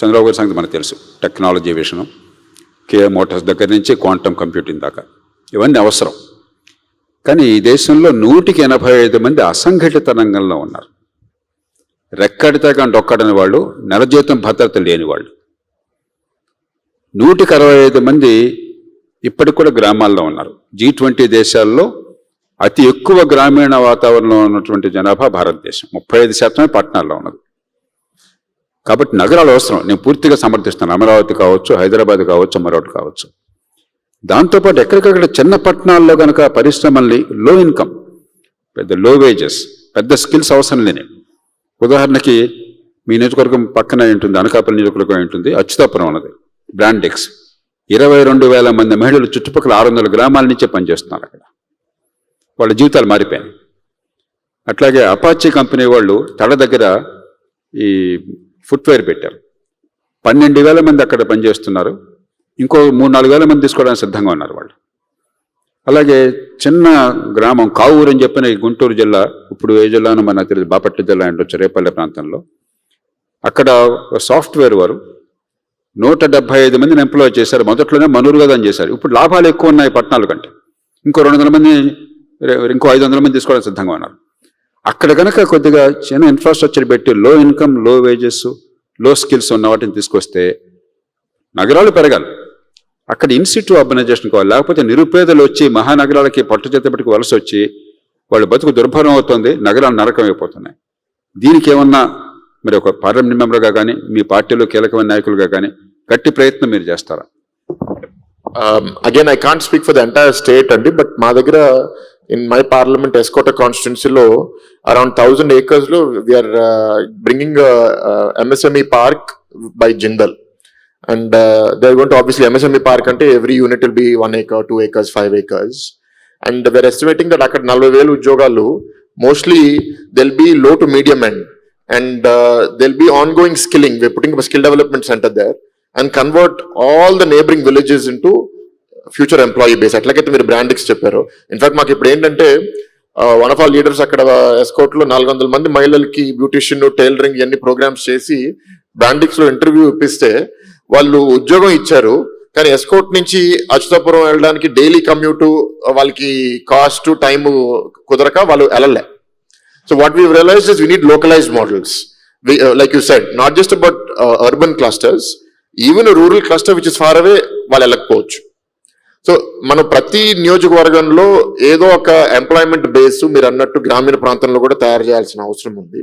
చంద్రబాబు గారి సంగతి మనకు తెలుసు. టెక్నాలజీ విషయం. కే మోటార్స్ దగ్గర నుంచి క్వాంటమ్ కంప్యూటింగ్ దాకా. ఇవన్నీ అవసరం. కానీ ఈ దేశంలో నూటికి ఎనభై ఐదు మంది అసంఘటిత రంగంలో ఉన్నారు. రెక్కడితే కానీ డొక్కడని వాళ్ళు నెల జీతం భద్రత లేని వాళ్ళు. నూటికి అరవై ఐదు మంది ఇప్పటికి కూడా గ్రామాల్లో ఉన్నారు. జీ ట్వంటీ దేశాల్లో అతి ఎక్కువ గ్రామీణ వాతావరణంలో ఉన్నటువంటి జనాభా భారతదేశం. ముప్పై ఐదు శాతమే పట్టణాల్లో ఉన్నది. కాబట్టి నగరాలు అవసరం. నేను పూర్తిగా సమర్థిస్తాను. అమరావతి కావచ్చు హైదరాబాద్ కావచ్చు మరొకటి కావచ్చు. దాంతోపాటు ఎక్కడికక్కడ చిన్న పట్టణాల్లో కనుక పరిశ్రమల్ని లో ఇన్కమ్ పెద్ద లో వేజెస్ పెద్ద స్కిల్స్ అవసరం లేని. ఉదాహరణకి మీ నియోజకవర్గం పక్కన ఉంటుంది అనకాపల్లి నియోజకవర్గం ఉంటుంది అచ్యుతాపురం ఉన్నది బ్రాండెక్స్ ఇరవై రెండు వేల మంది మహిళలు చుట్టుపక్కల ఆరు వందల గ్రామాల నుంచే పనిచేస్తున్నారు అక్కడ. వాళ్ళ జీవితాలు మారిపోయాయి. అట్లాగే అపాచీ కంపెనీ వాళ్ళు తడ దగ్గర ఈ ఫుట్వేర్ పెట్టారు పన్నెండు వేల మంది అక్కడ పనిచేస్తున్నారు. ఇంకో మూడు నాలుగు వేల మంది తీసుకోవడానికి సిద్ధంగా ఉన్నారు వాళ్ళు. అలాగే చిన్న గ్రామం కావూరు అని చెప్పిన ఈ గుంటూరు జిల్లా ఇప్పుడు ఏ జిల్లాను మన తెలియదు బాపట్ల జిల్లా అంటొచ్చు రేపల్లె ప్రాంతంలో. అక్కడ సాఫ్ట్వేర్ వారు నూట డెబ్బై ఐదు మందిని ఎంప్లాయ్ చేశారు. మొదట్లోనే మనురుగదని చేశారు. ఇప్పుడు లాభాలు ఎక్కువ ఉన్నాయి పట్టణాల కంటే. ఇంకో రెండు వందల మంది ఇంకో ఐదు వందల మంది తీసుకోవడానికి సిద్ధంగా ఉన్నారు. అక్కడ కనుక కొద్దిగా చిన్న ఇన్ఫ్రాస్ట్రక్చర్ పెట్టి లో ఇన్కమ్లో వేజెస్లో స్కిల్స్ ఉన్న వాటిని తీసుకొస్తే నగరాలు పెరగాలి. అక్కడ ఇన్స్టిట్యూ ఆర్గనైజేషన్ కావాలి. లేకపోతే నిరుపేదలు వచ్చి మహానగరాలకి పట్టు చేతపటికి వలస వచ్చి వాళ్ళ బతుకు దుర్భరం అవుతుంది నగరాలు నరకం అయిపోతున్నాయి. దీనికి ఏమన్నా మరి ఒక పార్లమెంట్ మెంబర్గా కానీ మీ పార్టీలో కీలకమైన నాయకులుగా కానీ గట్టి ప్రయత్నం మీరు చేస్తారా? Again I can't speak for the entire state అండి బట్ మా దగ్గర ఇన్ మై పార్లమెంట్ ఎస్కోట కాన్స్టిట్యున్సీలో around thousand ఏకర్స్లో we're bringing MSME park by Jindal and they gone to obviously MSME park అంటే every unit will be one acre two acres five acres and we're estimating that అక్కడ నలభై వేలు ఉద్యోగాలు mostly they'll be low to medium and and they'll be ongoing skilling we're putting a skill development center there. And convert all the neighboring villages future employee base ఎట్లకైతే మీరు brandings చెప్పారు. In fact మాకు ఇప్పుడు ఏంటంటే one of all leaders అక్కడ ఎస్కోట్లో నాలుగు వందల మంది మహిళలకి బ్యూటిషియన్ టైలరింగ్ ఇవన్నీ ప్రోగ్రామ్స్ చేసి బ్రాండింగ్స్లో ఇంటర్వ్యూ ఇప్పిస్తే వాళ్ళు ఉద్యోగం ఇచ్చారు. కానీ ఎస్కోట్ నుంచి అచ్యుతాపురం వెళ్ళడానికి డైలీ కమ్యూట్ వాళ్ళకి కాస్ట్ టైం కుదరక వాళ్ళు వెళ్ళలే. So what we realise is we need localise models like you said not just about urban clusters even rural cluster which is far away వాళ్ళు వెళ్ళకపోవచ్చు. సో మనం ప్రతి నియోజకవర్గంలో ఏదో ఒక ఎంప్లాయ్మెంట్ బేస్ మీరు అన్నట్టు గ్రామీణ ప్రాంతంలో కూడా తయారు చేయాల్సిన అవసరం ఉంది.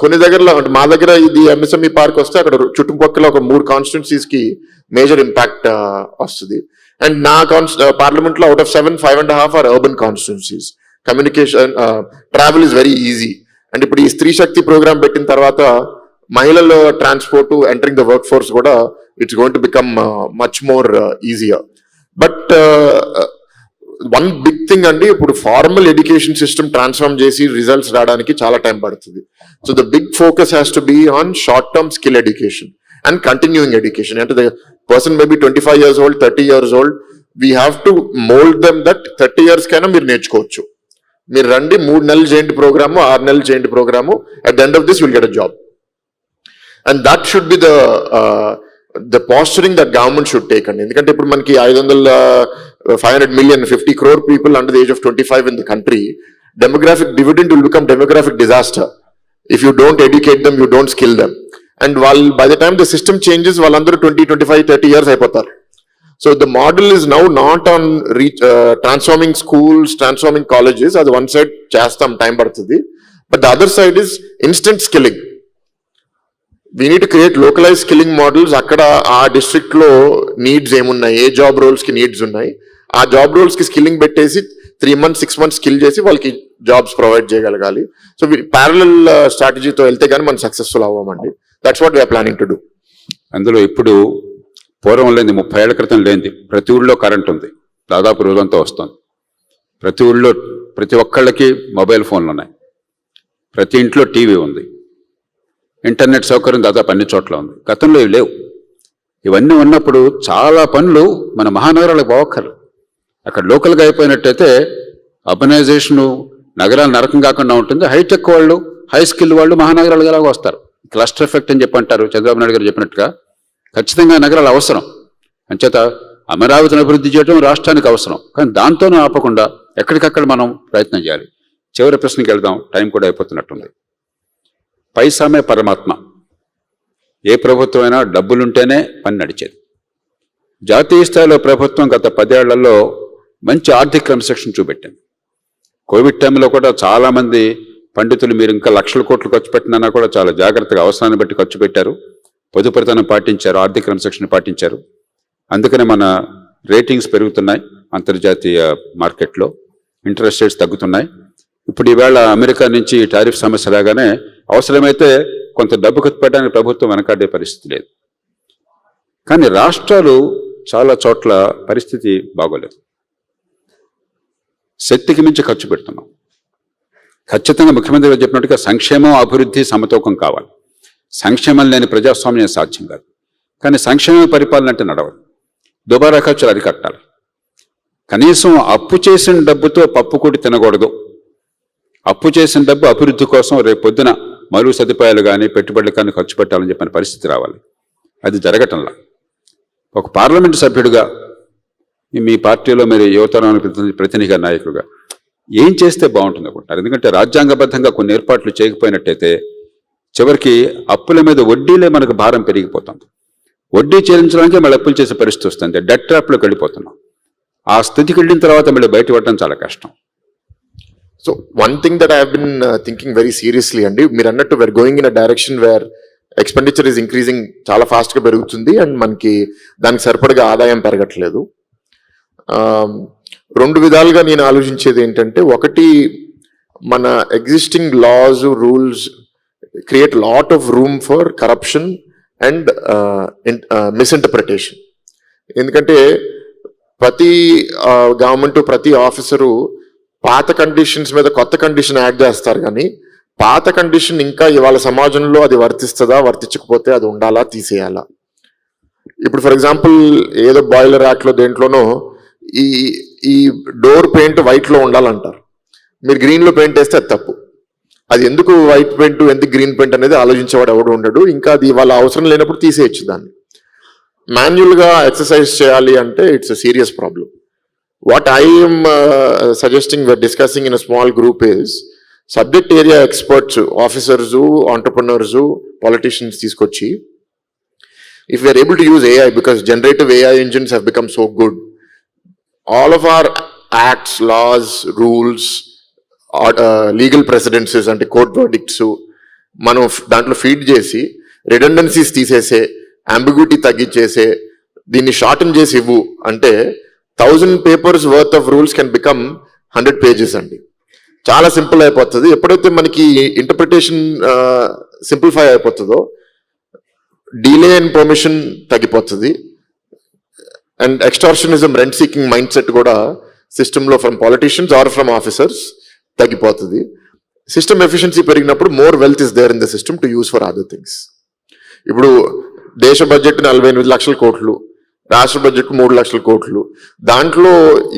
కొన్ని దగ్గరలో అంటే మా దగ్గర ఇది ఎంఎస్ఎంఈ పార్క్ వస్తే అక్కడ చుట్టుపక్కల ఒక మూడు కాన్స్టిట్యున్సీస్కి మేజర్ ఇంపాక్ట్ వస్తుంది. అండ్ నా కాన్స్ పార్లమెంట్లో out of seven five and half are urban constituencies communication travel is very easy and ఇప్పుడు ఈ స్త్రీ శక్తి ప్రోగ్రామ్ పెట్టిన తర్వాత మహిళల transport entering the work force కూడా it's going to become much more easier but one big thing అండి ఇప్పుడు formal education system transform చేసి results రావడానికి చాలా టైం పడుతుంది. So the big focus has to be on short term skill education and continuing education అంటే the person maybe twenty five years old thirty years old we have to mould them that thirty years కైనా మీరు నేర్చుకోవచ్చు. మీరు రండి మూడు నెలలు చేయండి programme ఆరు నెలలు చేయండి programme. At the end of this will get a job and that should be the the posturing that government should take అండి ఎందుకంటే ఇప్పుడు మనకి ఐదు వందల five hundred million fifty crore people under the age of twenty five in the country demographic dividend will become demographic disaster if you don't educate them you don't skill them and వాళ్ళు by the time the system changes వాళ్ళందరూ twenty twenty five thirty years అయిపోతారు so the model is now not on reach transforming schools transforming colleges అది one side చేస్తాం time పడుతుంది. But the other side is instant skilling we need create localise skilling models అక్కడ ఆ డిస్ట్రిక్ట్లో needs ఏమున్నాయి? ఏ job రోల్స్కి needs ఉన్నాయి? ఆ జాబ్ రోల్స్కి స్కిల్లింగ్ పెట్టేసి three months six months skill చేసి వాళ్ళకి జాబ్స్ ప్రొవైడ్ చేయగలగాలి. సో ప్యారలల్ స్ట్రాటజీతో వెళ్తే కానీ మనం successful అవ్వమండి. That's what we're planning to do అందులో ఇప్పుడు పూర్వం లేని ముప్పై ఏళ్ళ క్రితం లేనిది ప్రతి ఊళ్ళో కరెంట్ ఉంది. దాదాపు రోజంతా వస్తుంది. ప్రతి ఊళ్ళో ప్రతి ఒక్కళ్ళకి మొబైల్ ఫోన్లు ఉన్నాయి. ప్రతి ఇంట్లో టీవీ ఉంది. ఇంటర్నెట్ సౌకర్యం దాదాపు అన్ని చోట్ల ఉంది. గతంలో ఇవి లేవు. ఇవన్నీ ఉన్నప్పుడు చాలా పనులు మన మహానగరాలకు పోవక్కర్లు అక్కడ లోకల్గా అయిపోయినట్టయితే అర్బనైజేషను నగరాలు నరకం కాకుండా ఉంటుంది. హైటెక్ వాళ్ళు హై స్కిల్ వాళ్ళు మహానగరాలకు ఎలాగో వస్తారు. క్లస్టర్ ఎఫెక్ట్ అని చెప్పి అంటారు చంద్రబాబు నాయుడు గారు చెప్పినట్టుగా. ఖచ్చితంగా నగరాలు అవసరం. అంచేత అమరావతిని అభివృద్ధి చేయడం రాష్ట్రానికి అవసరం. కానీ దాంతోనూ ఆపకుండా ఎక్కడికక్కడ మనం ప్రయత్నం చేయాలి. చివరి ప్రశ్నకి వెళ్దాం. టైం కూడా అయిపోతున్నట్టుంది. పైసామే పరమాత్మ. ఏ ప్రభుత్వం అయినా డబ్బులుంటేనే పని నడిచేది. జాతీయ స్థాయిలో ప్రభుత్వం గత పదేళ్ళలో మంచి ఆర్థిక క్రమశిక్షణ చూపెట్టింది. కోవిడ్ టైంలో కూడా చాలామంది పండితులు మీరు ఇంకా లక్షల కోట్లు ఖర్చు పెట్టినా కూడా చాలా జాగ్రత్తగా అవసరాన్ని బట్టి ఖర్చు పెట్టారు. పొదుపుతనం పాటించారు ఆర్థిక క్రమశిక్షణ పాటించారు. అందుకనే మన రేటింగ్స్ పెరుగుతున్నాయి అంతర్జాతీయ మార్కెట్లో. ఇంట్రెస్ట్ రేట్స్ తగ్గుతున్నాయి. ఇప్పుడు ఈవేళ అమెరికా నుంచి టారిఫ్ సమస్య రాగానే అవసరమైతే కొంత డబ్బు ఖర్చు పెట్టడానికి ప్రభుత్వం వెనకాడే పరిస్థితి లేదు. కానీ రాష్ట్రాలు చాలా చోట్ల పరిస్థితి బాగోలేదు. శక్తికి మించి ఖర్చు పెడుతున్నాం. ఖచ్చితంగా ముఖ్యమంత్రి గారు చెప్పినట్టుగా సంక్షేమం అభివృద్ధి సమతూకం కావాలి. సంక్షేమం లేని ప్రజాస్వామ్యం సాధ్యం కాదు. కానీ సంక్షేమ పరిపాలన అంటే నడవదు. దుబారా ఖర్చులు అరికట్టాలి. కనీసం అప్పు చేసిన డబ్బుతో పప్పు కూడి తినకూడదు. అప్పు చేసిన డబ్బు అభివృద్ధి కోసం రేపు పొద్దున మరుగు సదుపాయాలు కానీ పెట్టుబడులు కానీ ఖర్చు పెట్టాలని చెప్పిన పరిస్థితి రావాలి. అది జరగటంలా. ఒక పార్లమెంటు సభ్యుడిగా మీ పార్టీలో మీరు యువతరానికి ప్రతినిధి- ప్రతినిధిగా నాయకుడిగా ఏం చేస్తే బాగుంటుంది అనుకుంటారు ఎందుకంటే రాజ్యాంగబద్ధంగా కొన్ని ఏర్పాట్లు చేయకపోయినట్టయితే చివరికి అప్పుల మీద వడ్డీలే మనకు భారం పెరిగిపోతుంది. వడ్డీ చెల్లించడానికి మళ్ళీ అప్పులు చేసే పరిస్థితి వస్తుంది. డెట్ ట్రాప్లోకి వెళ్ళిపోతున్నాం. ఆ స్థితికి వెళ్ళిన తర్వాత మళ్ళీ బయటపడటం చాలా కష్టం. So one thing that I been thinking very seriously అండి మీరు అన్నట్టు we're going in a direction where expenditure is increasing చాలా ఫాస్ట్గా పెరుగుతుంది అండ్ మనకి దానికి సరిపడగా ఆదాయం పెరగట్లేదు. Um, రెండు విధాలుగా నేను ఆలోచించేది ఏంటంటే ఒకటి మన existing laws rules create lot of room for corruption and misinterpretation ఎందుకంటే ప్రతి uh, గవర్నమెంట్ ప్రతి ఆఫీసరు పాత కండిషన్స్ మీద కొత్త కండిషన్ యాడ్ చేస్తారు కానీ పాత కండిషన్ ఇంకా ఇవాళ సమాజంలో అది వర్తిస్తుందా వర్తించకపోతే అది ఉండాలా తీసేయాలా? ఇప్పుడు ఫర్ ఎగ్జాంపుల్ ఏదో బాయిలర్ యాక్ట్లో దేంట్లోనో ఈ ఈ డోర్ పెయింట్ వైట్లో ఉండాలంటారు. మీరు గ్రీన్లో పెయింట్ వేస్తే అది తప్పు. అది ఎందుకు వైట్ పెయింట్ ఎందుకు గ్రీన్ పెయింట్ అనేది ఆలోచించేవాడు ఎవడు ఉండడు. ఇంకా అది వాళ్ళ అవసరం లేనప్పుడు తీసేయచ్చు దాన్ని. మాన్యువల్గా ఎక్సర్సైజ్ చేయాలి అంటే it's a serious problem what I'm suggesting we're discussing in a small group is subject area experts officers entrepreneurs politicians తీసుకొచ్చి if we able to use AI because generative AI engines engines become so good all of our acts laws rules legal precedences అంటే court ప్రొడిక్ట్స్ మనం దాంట్లో feed చేసి రిడండెన్సీస్ తీసేసే ambiguity తగ్గించేసే దీన్ని shorten చేసి ఇవ్వు అంటే thousand papers worth of rules can become hundred pages అండి. చాలా సింపుల్ అయిపోతుంది. ఎప్పుడైతే మనకి ఇంటర్ప్రిటేషన్ సింప్లిఫై అయిపోతుందో డీలే అండ్ పర్మిషన్ తగ్గిపోతుంది. And extortionism rent seeking mind set కూడా సిస్టంలో from politicians or from officers తగ్గిపోతుంది. సిస్టమ్ ఎఫిషియన్సీ పెరిగినప్పుడు more wealth is there in the system to use for other things ఇప్పుడు దేశ బడ్జెట్ నలభై ఎనిమిది లక్షల కోట్లు రాష్ట్ర బడ్జెట్ మూడు లక్షల కోట్లు. దాంట్లో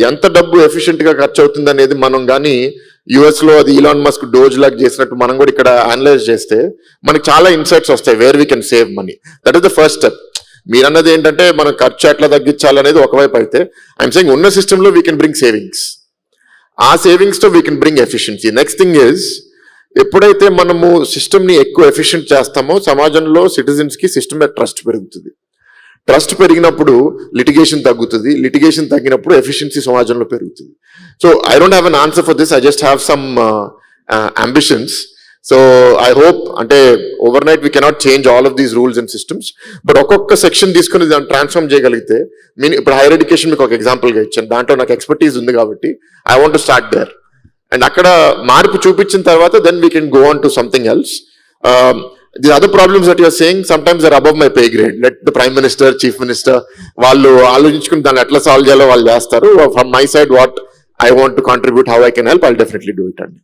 ఎంత డబ్బు ఎఫిషియెంట్గా ఖర్చు అవుతుంది అనేది మనం కానీ యుఎస్లో అది ఇలాన్ మస్క్ డోజ్ లాగా చేసినట్టు మనం కూడా ఇక్కడ అనలైజ్ చేస్తే మనకి చాలా ఇన్సైట్స్ వస్తాయి where we can save money that is the first step మీరన్నది ఏంటంటే మనం ఖర్చు ఎట్లా తగ్గించాలనేది ఒకవైపు అయితే ఐఎమ్ సెయింగ్ ఉన్న సిస్టంలో వీ కెన్ బ్రింగ్ సేవింగ్స్ ఆ సేవింగ్స్తో we can bring efficiency next thing is ఎప్పుడైతే మనము సిస్టమ్ని ఎక్కువ ఎఫిషియెంట్ చేస్తామో సమాజంలో సిటిజన్స్కి సిస్టమ్ మీద ట్రస్ట్ పెరుగుతుంది. ట్రస్ట్ పెరిగినప్పుడు లిటిగేషన్ తగ్గుతుంది. లిటిగేషన్ తగ్గినప్పుడు ఎఫిషియన్సీ సమాజంలో పెరుగుతుంది. So I don't have an answer for this I just have some ambitions so I hope అంటే overnight we cannot change all of these rules and systems but ఒక్కొక్క section తీసుకుని దాన్ని transform చేయగలిగితే mean ఇప్పుడు higher education మీకు ఒక ఎగ్జాంపుల్గా ఇచ్చాను. దాంట్లో నాకు ఎక్స్పర్టీస్ ఉంది కాబట్టి I want to start there and అక్కడ మార్పు చూపించిన తర్వాత then we can go on to something else the other problems that you're saying sometimes are above my pay grade let the prime minister chief minister వాళ్ళు ఆలోచించుకుని దాన్ని ఎట్లా solve చేయాలో వాళ్ళు చేస్తారు. From my side what I want to contribute how I can help I definitely do it అండి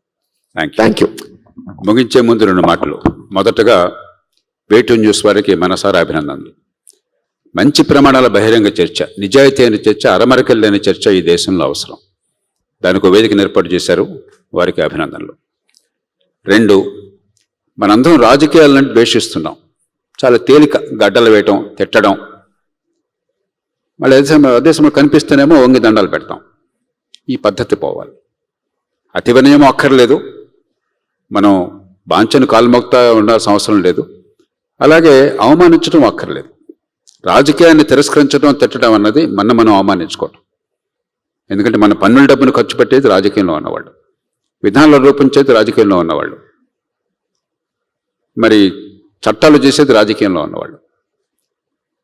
thank you ముగించే ముందు రెండు మాటలు. మొదటగా వేటు న్యూస్ వారికి మనసారా అభినందనలు. మంచి ప్రమాణాల బహిరంగ చర్చ నిజాయితీ అయిన చర్చ అరమరకలు లేని చర్చ ఈ దేశంలో అవసరం. దానికి ఒక వేదికను ఏర్పాటు చేశారు. వారికి అభినందనలు. రెండు మనందరం రాజకీయాలను ద్వేషిస్తున్నాం. చాలా తేలిక గడ్డలు వేయటం తిట్టడం. మళ్ళీ అదే సమయం అదే సమయంలో కనిపిస్తేనేమో వంగి దండాలు పెడతాం. ఈ పద్ధతి పోవాలి. అతి వినయం అక్కర్లేదు. మనం బాంచను కాలుమోక్తా ఉండాల్సిన అవసరం లేదు. అలాగే అవమానించడం అక్కర్లేదు. రాజకీయాన్ని తిరస్కరించడం తిట్టడం అన్నది మన మనం అవమానించుకోవడం ఎందుకంటే మన పన్నుల డబ్బును ఖర్చు పెట్టేది రాజకీయంలో ఉన్నవాళ్ళు. విధానాలు రూపించేది రాజకీయంలో ఉన్నవాళ్ళు. మరి చట్టాలు చేసేది రాజకీయంలో ఉన్నవాళ్ళు.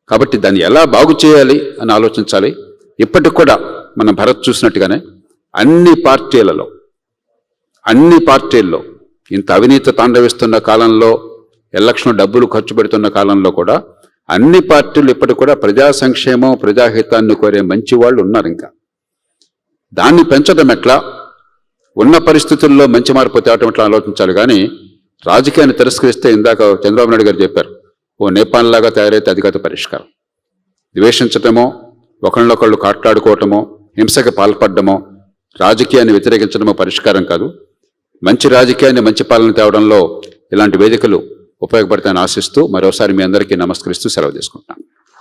కాబట్టి దాన్ని ఎలా బాగు చేయాలి అని ఆలోచించాలి. ఇప్పటికి కూడా మన భరత్ చూసినట్టుగానే అన్ని పార్టీలలో అన్ని పార్టీల్లో ఇంత అవినీతి తాండవిస్తున్న కాలంలో ఎలక్షన్ డబ్బులు ఖర్చు పెడుతున్న కాలంలో కూడా అన్ని పార్టీలు ఇప్పటికి కూడా ప్రజా సంక్షేమం ప్రజాహితాన్ని కోరే మంచి వాళ్ళు ఉన్నారు ఇంకా. దాన్ని పెంచడం ఎట్లా? ఉన్న పరిస్థితుల్లో మంచి మార్పు తేవటం ఎట్లా ఆలోచించాలి? కానీ రాజకీయాన్ని తిరస్కరిస్తే ఇందాక చంద్రబాబు నాయుడు గారు చెప్పారు ఓ నేపాల్ లాగా తయారైతే అది కాదు పరిష్కారం. ద్వేషించటమో ఒకళ్ళొకళ్ళు కాట్లాడుకోవటమో హింసకు పాల్పడమో రాజకీయాన్ని వ్యతిరేకించడమో పరిష్కారం కాదు. మంచి రాజకీయాన్ని మంచి పాలన తేవడంలో ఇలాంటి వేదికలు ఉపయోగపడతాయని ఆశిస్తూ మరోసారి మీ అందరికీ నమస్కరిస్తూ సెలవు తీసుకుంటాను